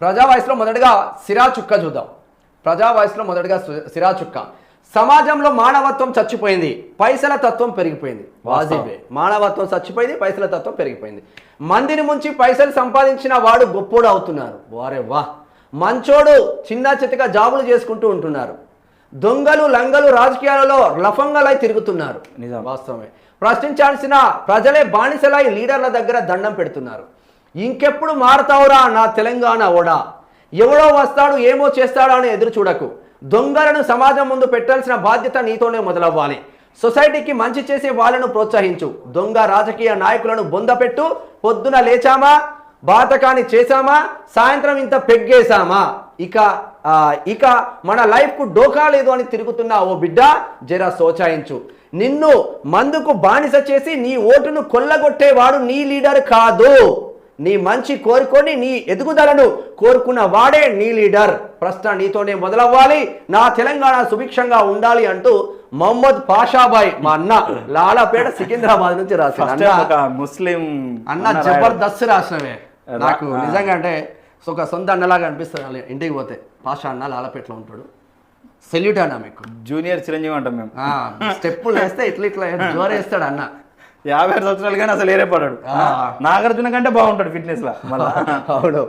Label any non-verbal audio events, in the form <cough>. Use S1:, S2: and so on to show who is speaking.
S1: ప్రజా వాయిస్లో మొదటగా సిరా చుక్క చూద్దాం. ప్రజా వాయిస్లో మొదటగా సిరా చుక్క. సమాజంలో మానవత్వం చచ్చిపోయింది పైసల తత్వం పెరిగిపోయింది. వాజిబే. మానవత్వం చచ్చిపోయింది పైసల తత్వం పెరిగిపోయింది. మందిని ముంచి పైసలు సంపాదించిన వాడు గొప్పోడు అవుతున్నారు. వారే వా. మంచోడు చిన్న చితక జాబులు చేసుకుంటూ ఉంటున్నారు. దొంగలు లంగలు రాజకీయాలలో లఫంగలై తిరుగుతున్నారు.
S2: నిజం.
S1: వాస్తవమే. ప్రశ్నించాల్సిన ప్రజలే బానిసలై లీడర్ల దగ్గర దండం పెడుతున్నారు. ఇంకెప్పుడు మారతావురా నా తెలంగాణ ఓడా? ఎవడో వస్తాడు ఏమో చేస్తాడో అని ఎదురు చూడకు. దొంగలను సమాజం ముందు పెట్టాల్సిన బాధ్యత నీతోనే మొదలవ్వాలి. సొసైటీకి మంచి చేసే వాళ్ళను ప్రోత్సహించు. దొంగ రాజకీయ నాయకులను బొందపెట్టు. పొద్దున లేచామా? బాతకాన్ని చేశామా? సాయంత్రం ఇంత పెగ్గేశామా? ఇక ఇక మన లైఫ్కు డోకా లేదు అని తిరుగుతున్న ఓ బిడ్డ జర సోచాయించు. నిన్ను మందుకు బానిస చేసి నీ ఓటును కొల్లగొట్టేవాడు నీ లీడర్ కాదు. నీ మంచి కోరుకొని నీ ఎదుగుదలను కోరుకున్న వాడే నీ లీడర్. ప్రశ్న నీతోనే మొదలవ్వాలి. నా తెలంగాణ సుభిక్షంగా ఉండాలి అంటూ మొహమ్మద్ పాషాబాయ్ మా అన్న లాలాపేట సికింద్రాబాద్ నుంచి
S2: ఒక ముస్లిం
S1: అన్న. జబర్దస్త్ రాసినవే. నాకు. నిజంగా అంటే ఒక సొంత అన్నలాగా అనిపిస్తుంది. ఇంటికి పోతే పాషా అన్న లాలపేటలో ఉంటాడు. సెల్యూట్ అన్న మీకు.
S2: జూనియర్ చిరంజీవి అంటాం మేము.
S1: స్టెప్పులు వేస్తే ఇట్లా ఇట్లా జోరేస్తాడు అన్న.
S2: యాభై ఆరు సంవత్సరాలు కానీ అసలు ఏరే పడాడు.
S1: ఆ.
S2: నాగార్జున కంటే బాగుంటాడు ఫిట్నెస్ లా. మళ్ళా <laughs>
S1: అవును.